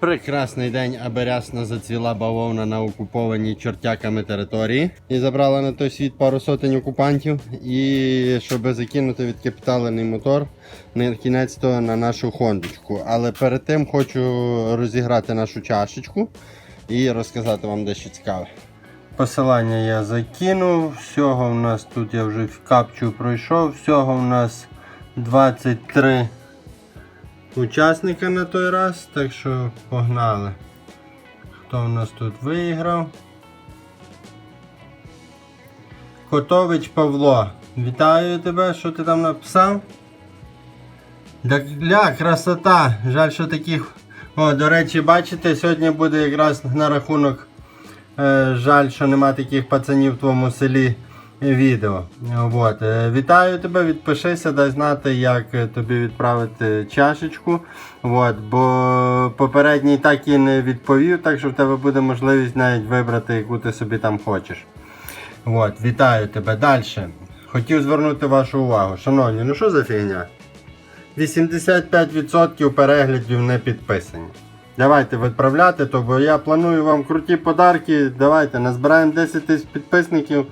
Прекрасний день, аби рясно зацвіла бавовна на окупованій чортяками території і забрала на той світ пару сотень окупантів. І щоб закинути відкапіталений мотор на кінець того на нашу хондочку. Але перед тим хочу розіграти нашу чашечку і розказати вам дещо цікаве. Посилання я закинув. Всього в нас тут я вже в капчу пройшов. Всього в нас 23 учасника на той раз, так що погнали. Хто у нас тут виграв? Котович Павло. Вітаю тебе, що ти там написав? Так, ля, красота. Жаль, що таких. О, до речі, бачите, сьогодні буде якраз на рахунок. Е, жаль, що нема таких пацанів в твоєму селі відео. От. е, Вітаю тебе, відпишися, дай знати, як е, тобі відправити чашечку. От. Бо попередній так і не відповів, так що в тебе буде можливість навіть вибрати, яку ти собі там хочеш. От, вітаю тебе. Далі. Хотів звернути вашу увагу. Шановні, ну що за фігня? 85% переглядів не підписані. Давайте відправляти, то бо я планую вам круті подарки. Давайте назбираємо 10 тисяч підписників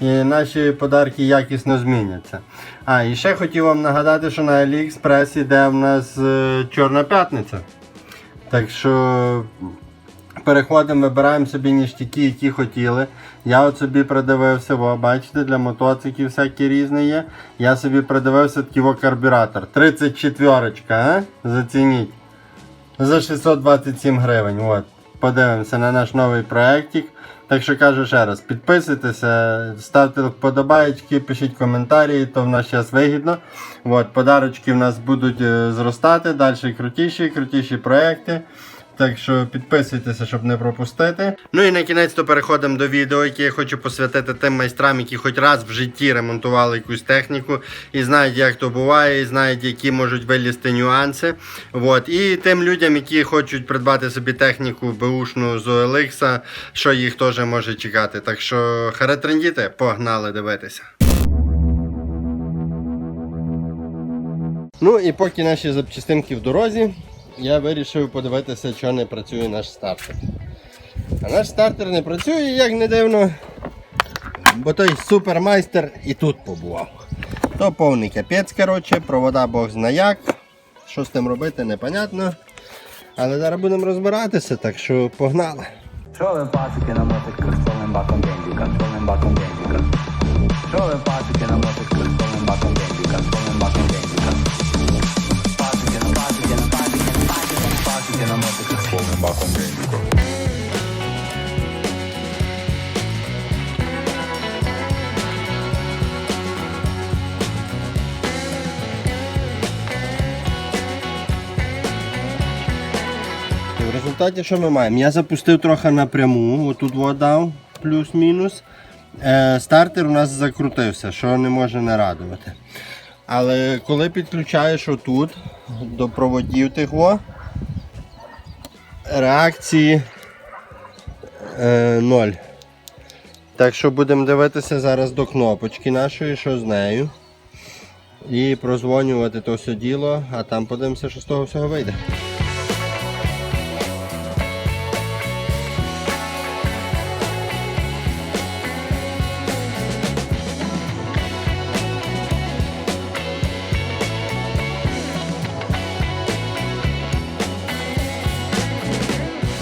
і наші подарки якісно зміняться. А, і ще хотів вам нагадати, що на AliExpress іде в нас е, Чорна п'ятниця. Так що переходимо, вибираємо собі ніштяки, які хотіли. Я от собі придивився, во, бачите, для мотоциклів всякі різні є. Я собі придивився такий карбюратор. 34, а? Зацініть. За 627 гривень. От. Подивимося на наш новий проєктик. Так що кажу ще раз, підписуйтеся, ставте вподобайки, пишіть коментарі, то в нас зараз вигідно. От, подарочки в нас будуть е, зростати, далі крутіші, крутіші проекти. Так що підписуйтеся, щоб не пропустити. Ну і на кінець то переходимо до відео, яке я хочу посвятити тим майстрам, які хоч раз в житті ремонтували якусь техніку і знають, як то буває, і знають, які можуть вилізти нюанси. От. І тим людям, які хочуть придбати собі техніку беушну з OLX, що їх теж може чекати. Так що харетрендіти, погнали дивитися. Ну і поки наші запчастинки в дорозі, я вирішив подивитися, що не працює наш стартер. А наш стартер не працює, як не дивно, бо той супермайстер і тут побував. То повний капець, коротше, провода Бог зна як. Що з тим робити, непонятно. Але зараз будемо розбиратися, так що погнали. Що ви пасики на мотиках з повним баком бензика, з баком бензика? Що ви пасики на мотиках з результаті що ми маємо? Я запустив трохи напряму, отут вода плюс-мінус. Е, стартер у нас закрутився, що не може не радувати. Але коли підключаєш отут до проводів тих реакції е, ноль. Так що будемо дивитися зараз до кнопочки нашої, що з нею. І прозвонювати то все діло, а там подивимося, що з того всього вийде.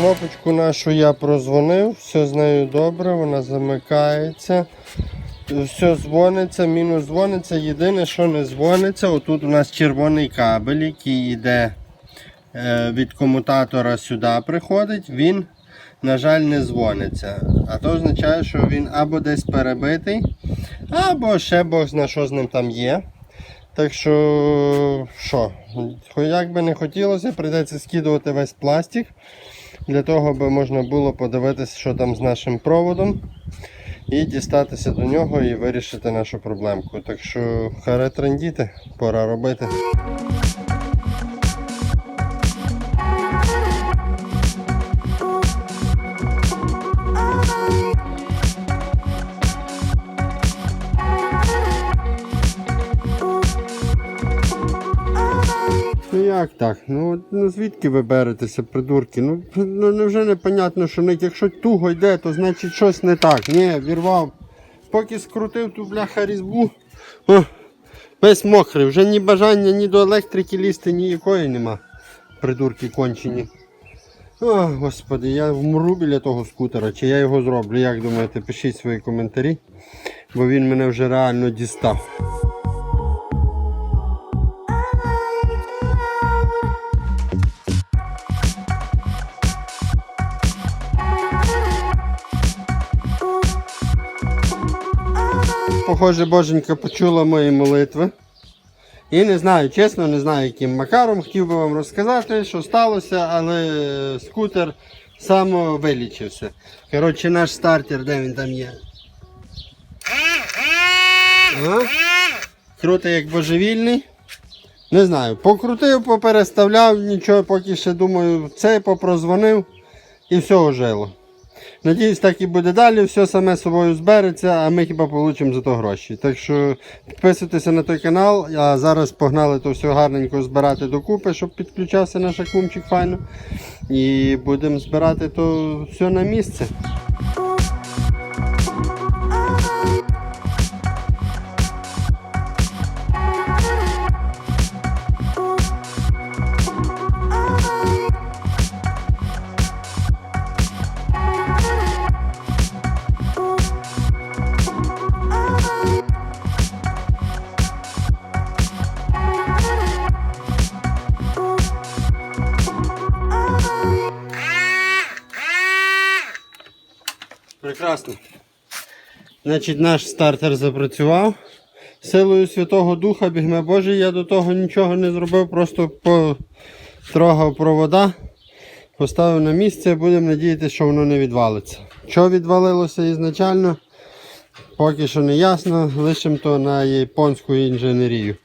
Кнопочку нашу я прозвонив, все з нею добре, вона замикається. Все дзвониться, мінус дзвониться. Єдине, що не дзвониться, отут у нас червоний кабель, який йде е, від комутатора сюди приходить, він, на жаль, не дзвониться. А то означає, що він або десь перебитий, або ще Бог зна що з ним там є. Так що, що, як би не хотілося, прийдеться скидувати весь пластик. Для того, аби можна було подивитися, що там з нашим проводом, і дістатися до нього і вирішити нашу проблемку. Так що харе трендіти, пора робити. Як так? Ну, ну звідки ви беретеся, придурки? Ну, ну невже непонятно, що навіть якщо туго йде, то значить щось не так. Ні, вірвав. Поки скрутив ту бляха різьбу, о, весь мокрий, вже ні бажання, ні до електрики лізти, ніякої нема. Придурки кончені. О, господи, я вмру біля того скутера, чи я його зроблю. Як думаєте, пишіть свої коментарі, бо він мене вже реально дістав. Похоже, боженька почула мої молитви. І не знаю, чесно, не знаю, яким макаром хотів би вам розказати, що сталося, але скутер самовилічився. Коротше, наш стартер, де він там є? Ага. Крутий як божевільний. Не знаю, покрутив, попереставляв, нічого, поки ще думаю, це попрозвонив і все ожило. Надіюсь, так і буде далі, все саме собою збереться, а ми хіба получимо за то гроші. Так що підписуйтеся на той канал, а зараз погнали то все гарненько збирати докупи, щоб підключався наш акумчик файно. І будемо збирати то все на місце. Прекрасно. Значить, наш стартер запрацював. Силою Святого Духа, бігме Божий, я до того нічого не зробив, просто потрогав провода, поставив на місце, будемо надіятися, що воно не відвалиться. Що відвалилося ізначально, поки що не ясно, лишимо то на японську інженерію.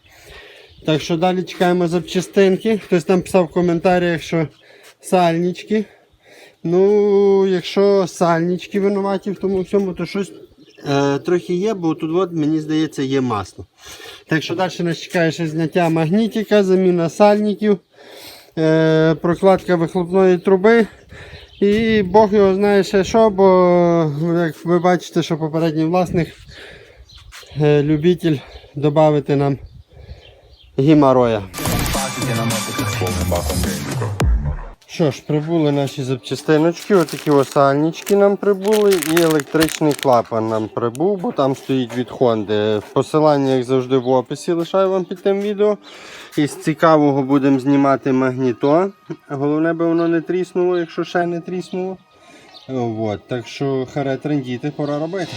Так що далі чекаємо запчастинки. Хтось там писав в коментарях, що сальнички. Ну, якщо сальнички винуваті в тому всьому, то щось е, трохи є, бо тут от, мені здається є масло. Так що далі нас чекає ще зняття магнітика, заміна сальників, е, прокладка вихлопної труби. І Бог його знає ще що, бо як ви бачите, що попередній власник е, любитель додати нам на повним баком. Що ж, прибули наші запчастиночки, отакі осальнички нам прибули і електричний клапан нам прибув, бо там стоїть від Honda. Посилання, як завжди, в описі лишаю вам під тим відео. Із цікавого будемо знімати магніто. Головне би воно не тріснуло, якщо ще не тріснуло. От, так що харе трендіти, пора робити.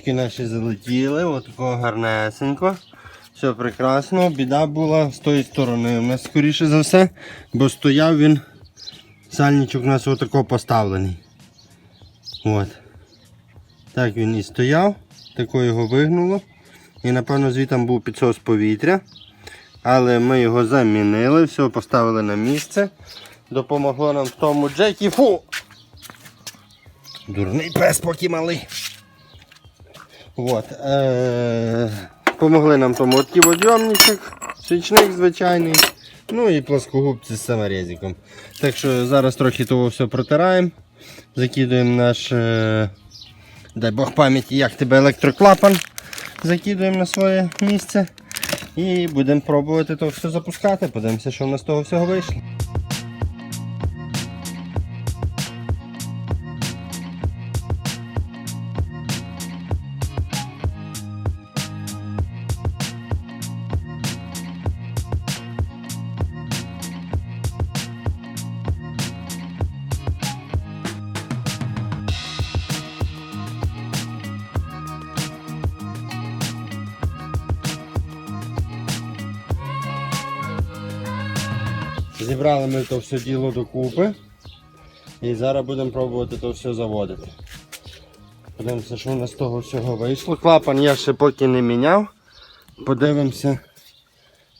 Сальнички наші залетіли, отакого гарнесенько. Все прекрасно. Біда була з тої сторони. У нас скоріше за все, бо стояв він. Сальничок у нас отако поставлений. От. Так він і стояв, тако його вигнуло. І напевно звітом був підсос повітря. Але ми його замінили, все поставили на місце. Допомогло нам в тому Джекі. Фу! Дурний пес поки малий. От, е- помогли нам тому от водйомничок, свічник звичайний, ну і плоскогубці з саморезиком. Так що зараз трохи того все протираємо, закидуємо наш, е- дай Бог пам'яті, як тебе електроклапан, закидуємо на своє місце і будемо пробувати то все запускати. Подивимося, що в нас з того всього вийшло. Зібрали ми то все діло докупи. І зараз будемо пробувати то все заводити. Подивимося, що у нас з того всього вийшло. Клапан я ще поки не міняв. Подивимося,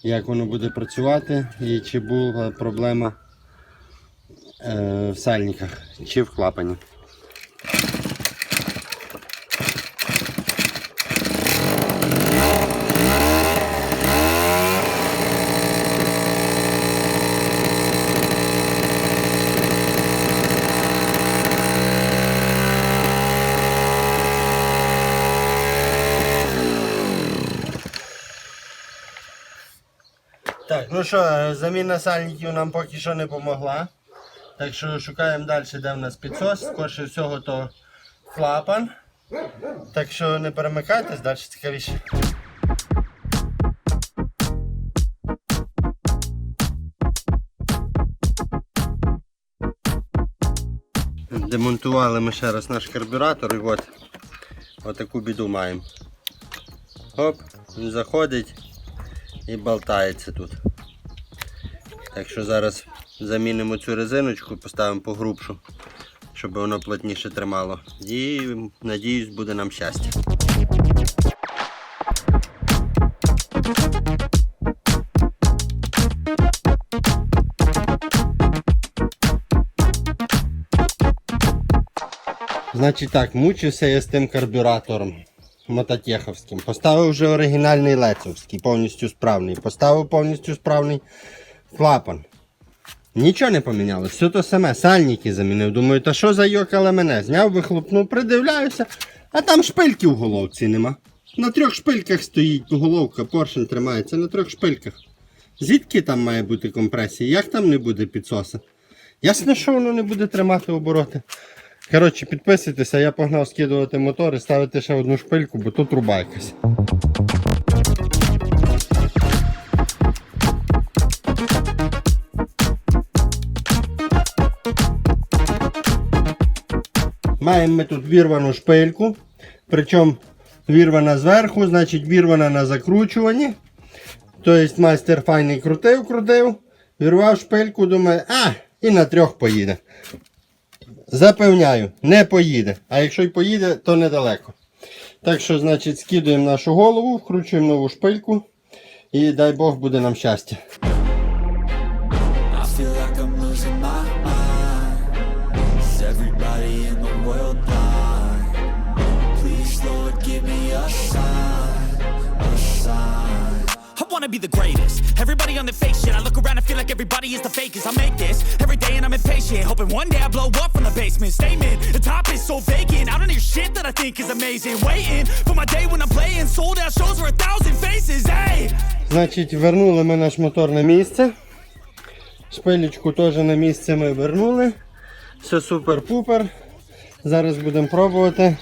як воно буде працювати і чи була проблема е, в сальниках чи в клапані. Так, ну що, заміна сальників нам поки що не допомогла. Так що шукаємо далі, де в нас підсос. Скорше всього то клапан. Так що не перемикайтесь, далі цікавіше. Демонтували ми ще раз наш карбюратор і от отаку біду маємо. Хоп, він заходить і болтається тут. Так що зараз замінимо цю резиночку, поставимо погрубшу, щоб воно плотніше тримало. І надіюсь, буде нам щастя. Значить так, мучився я з тим карбюратором мототеховським. Поставив вже оригінальний лецовський, повністю справний. Поставив повністю справний клапан. Нічого не помінялося, все то саме, сальники замінив. Думаю, та що за йокале мене? Зняв вихлопну, придивляюся, а там шпильки в головці нема. На трьох шпильках стоїть головка, поршень тримається на трьох шпильках. Звідки там має бути компресія? Як там не буде підсоса? Ясно, що воно не буде тримати обороти. Коротше, підписуйтеся, я погнав скидувати мотори, ставити ще одну шпильку, бо тут труба якась. Маємо ми тут вірвану шпильку, причому вірвана зверху, значить вірвана на закручуванні. Тобто майстер файний крутив, крутив, вірвав шпильку, думає, а, і на трьох поїде. Запевняю, не поїде. А якщо й поїде, то недалеко. Так що, значить, скидуємо нашу голову, вкручуємо нову шпильку і дай Бог буде нам щастя. Be the greatest. Everybody on the fake shit. I look around and feel like everybody is the fakest. I make this every day and I'm impatient. Hoping one day I blow up from the basement. Statement, the top is so vacant. I don't hear shit that I think is amazing. Waiting for my day when I'm playing sold out shows for a thousand faces. Hey! Значить, вернули ми наш мотор на місце. Шпилечку теж на місце ми вернули. Все супер-пупер. Зараз будемо пробувати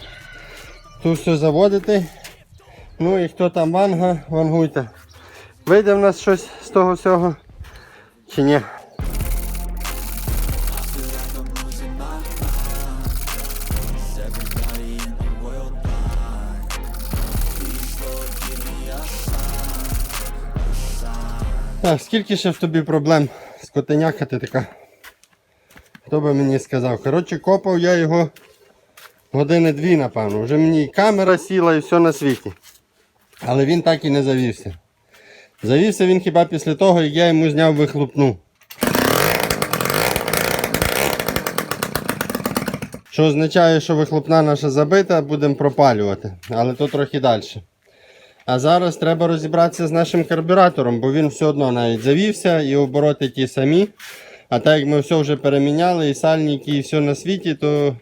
тут все заводити. Ну і хто там ванга, вангуйте. Вийде в нас щось з того всього чи ні? Так, скільки ще в тобі проблем скотеняка ти така? Хто би мені сказав? Коротше, копав я його години дві, напевно. Вже мені і камера сіла і все на світі. Але він так і не завівся. Завівся він хіба після того, як я йому зняв вихлопну. Що означає, що вихлопна наша забита, будемо пропалювати. Але то трохи далі. А зараз треба розібратися з нашим карбюратором, бо він все одно навіть завівся і обороти ті самі. А так як ми все вже переміняли, і сальники, і все на світі, то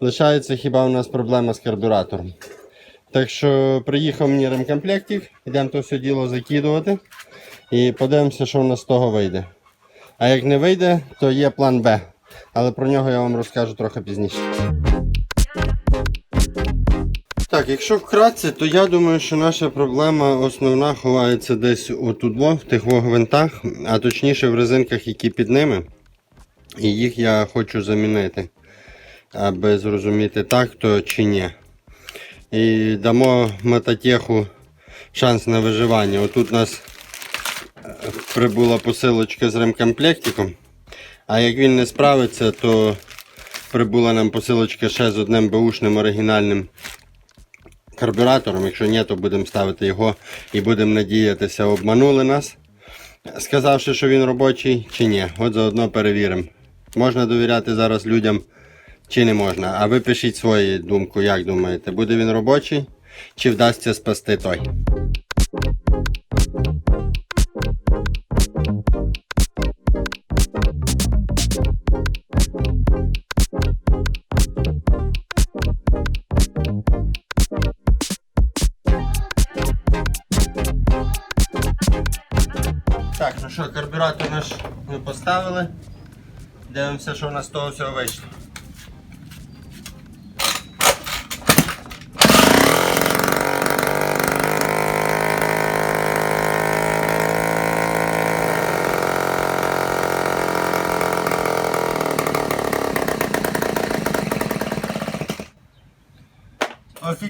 лишається хіба у нас проблема з карбюратором. Так що приїхав мені ремкомплектик, йдемо то все діло закидувати і подивимося, що в нас з того вийде. А як не вийде, то є план Б. Але про нього я вам розкажу трохи пізніше. Так, якщо вкратце, то я думаю, що наша проблема основна ховається десь отут, в тих во гвинтах, а точніше в резинках, які під ними. І їх я хочу замінити, аби зрозуміти так то чи ні. І дамо мототеху шанс на виживання. Отут у нас е, прибула посилочка з ремкомплектиком. А як він не справиться, то прибула нам посилочка ще з одним беушним оригінальним карбюратором. Якщо ні, то будемо ставити його і будемо надіятися, обманули нас, сказавши, що він робочий чи ні. От заодно перевіримо. Можна довіряти зараз людям чи не можна. А ви пишіть свою думку, як думаєте, буде він робочий чи вдасться спасти той. Так, ну що, карбюратор наш ми поставили. Дивимося, що в нас з того всього вийшло.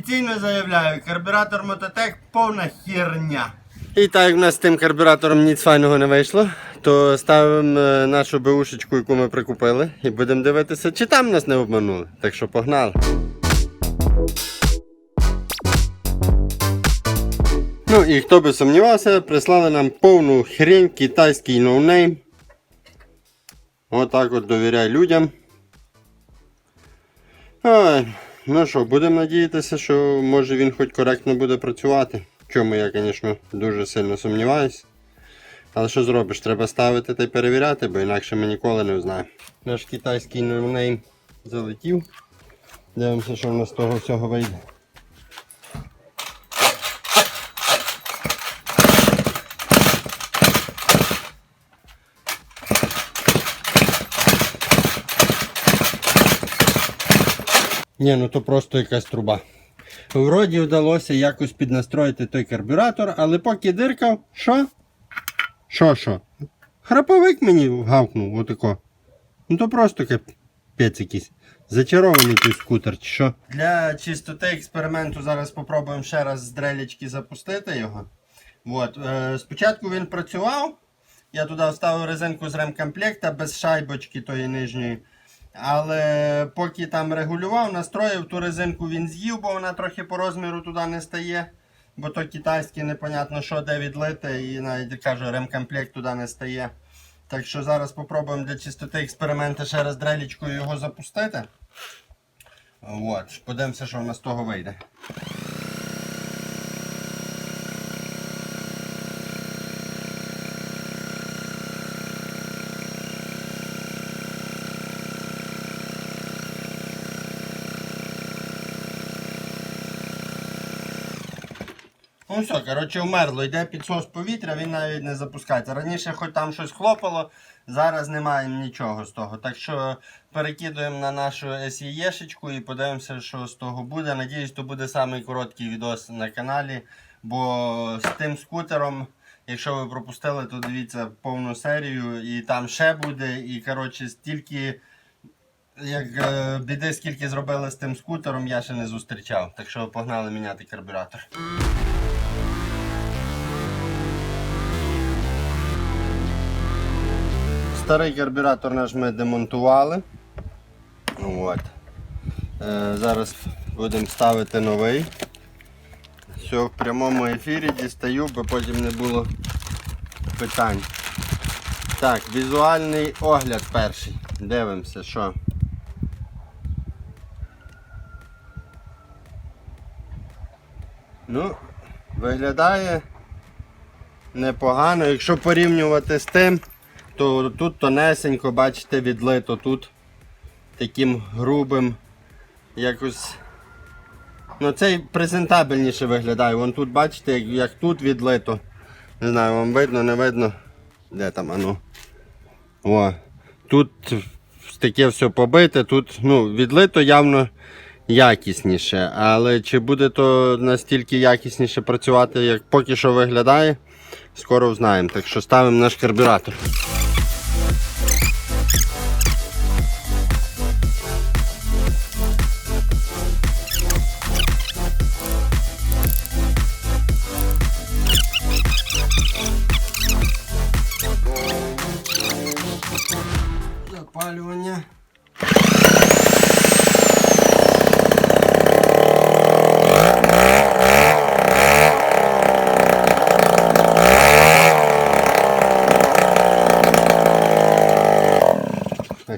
Офіційно заявляю, карбюратор Мототек повна херня. І так як в нас з тим карбюратором ніц файного не вийшло, то ставимо е, нашу беушечку, яку ми прикупили, і будемо дивитися, чи там нас не обманули. Так що погнали. Ну і хто би сумнівався, прислали нам повну хрень китайський ноунейм. Отак от довіряй людям. Ой, ну що, будемо надіятися, що може він хоч коректно буде працювати. В чому я, звісно, дуже сильно сумніваюсь. Але що зробиш? Треба ставити та й перевіряти, бо інакше ми ніколи не узнаємо. Наш китайський ноунейм залетів. Дивимося, що в нас з того всього вийде. Ні, ну то просто якась труба. Вроді вдалося якось піднастроїти той карбюратор, але поки диркав, що? Що, що? Храповик мені гавкнув, отако. Ну то просто капець якийсь. Зачарований той скутер, чи що? Для чистоти експерименту зараз спробуємо ще раз з дрелічки запустити його. От. Е, спочатку він працював. Я туди вставив резинку з ремкомплекта без шайбочки тої нижньої. Але поки там регулював, настроїв ту резинку він з'їв, бо вона трохи по розміру туди не стає. Бо то китайське непонятно що де відлити і навіть кажу, ремкомплект туди не стає. Так що зараз спробуємо для чистоти експерименту ще раз дрелічкою його запустити. От, подивимося, що в нас з того вийде. Коротше, вмерло, йде підсос повітря, він навіть не запускається. Раніше хоч там щось хлопало, зараз немає нічого з того. Так що перекидуємо на нашу SEE-шечку і подивимося, що з того буде. Надіюсь, то буде самий короткий відос на каналі. Бо з тим скутером, якщо ви пропустили, то дивіться повну серію і там ще буде. І коротше, стільки. Як е, біди, скільки зробили з тим скутером, я ще не зустрічав. Так що погнали міняти карбюратор. Старий карбюратор наш ми демонтували. От. Е, зараз будемо ставити новий. Все в прямому ефірі дістаю, бо потім не було питань. Так, візуальний огляд перший. Дивимося, що. Ну, виглядає непогано. Якщо порівнювати з тим, то тут тонесенько, бачите, відлито тут таким грубим якось. Ну цей презентабельніше виглядає. Вон тут бачите, як, як тут відлито. Не знаю, вам видно, не видно. Де там ану? О. Тут таке все побите, тут ну, відлито явно якісніше. Але чи буде то настільки якісніше працювати, як поки що виглядає, скоро знаємо. Так що ставимо наш карбюратор.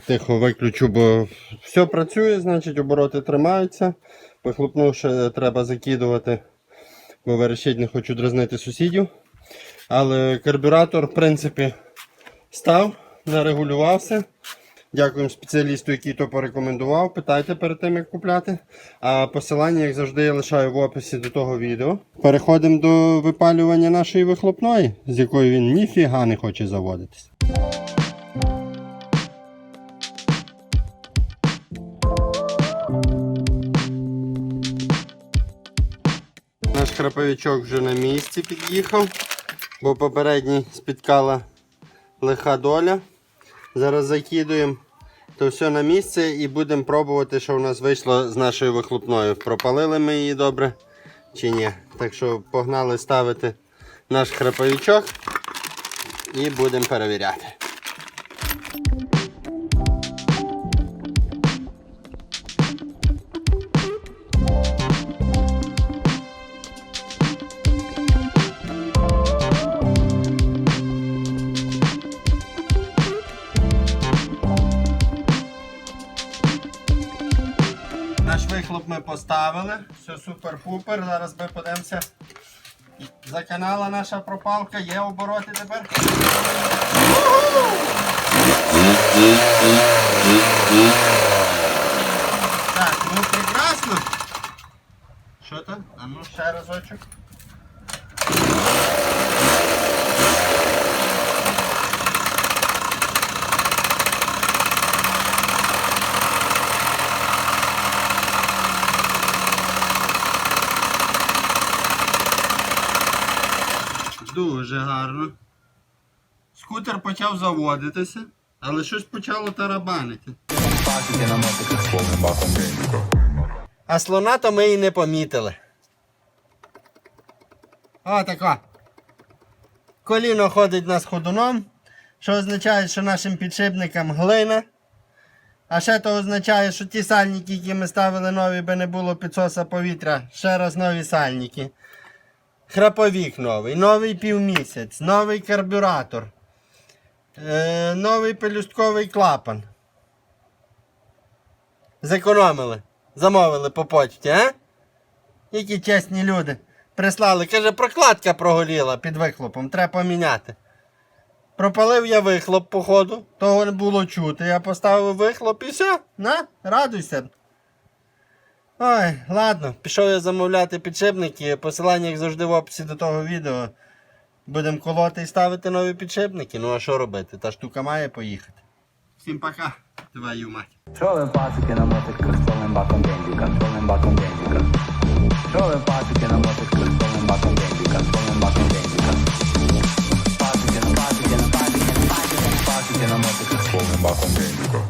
Тихо виключу, бо все працює, значить обороти тримаються. Вихлопну ще треба закидувати, бо вирішить, не хочу дразнити сусідів. Але карбюратор, в принципі, став, нарегулювався. Дякуємо спеціалісту, який то порекомендував. Питайте перед тим, як купляти. А посилання, як завжди, я лишаю в описі до того відео. Переходимо до випалювання нашої вихлопної, з якою він ніфіга не хоче заводитись. Наш храповичок вже на місці під'їхав, бо попередній спіткала лиха доля. Зараз закидуємо то все на місце і будемо пробувати, що в нас вийшло з нашою вихлопною. Пропалили ми її добре чи ні. Так що погнали ставити наш храповичок і будемо перевіряти. Ми поставили, все супер-пупер. Зараз ми подивимося. Заканала наша пропалка, є обороти тепер. Так, ну прекрасно. Що там? А ну ще разочок. Дуже гарно. Скутер почав заводитися, але щось почало тарабанити. А слона то ми і не помітили. О, тако. Коліно ходить нас ходуном, що означає, що нашим підшипникам глина. А ще то означає, що ті сальники, які ми ставили нові, би не було підсоса повітря. Ще раз нові сальники. Храповік новий, новий півмісяць, новий карбюратор, е, новий пелюстковий клапан. Зекономили. Замовили по почті, а? Які чесні люди. Прислали. Каже, прокладка прогоріла під вихлопом, треба поміняти. Пропалив я вихлоп, походу, того не було чути. Я поставив вихлоп і все, на, радуйся. Ой, ладно, пішов я замовляти підшипники. Посилання, як завжди, в описі до того відео. Будемо колоти і ставити нові підшипники. Ну а що робити? Та штука має поїхати. Всім пока, твою мать. Тролим пасики на мотик столим баком бензіка, столим баком бензіка. Тролим пасики на мотик, столим баком бензіка, столим баком бензіка. Пасики на пасики на пасики на пасики на пасики на мотиках, столим баком бензіка.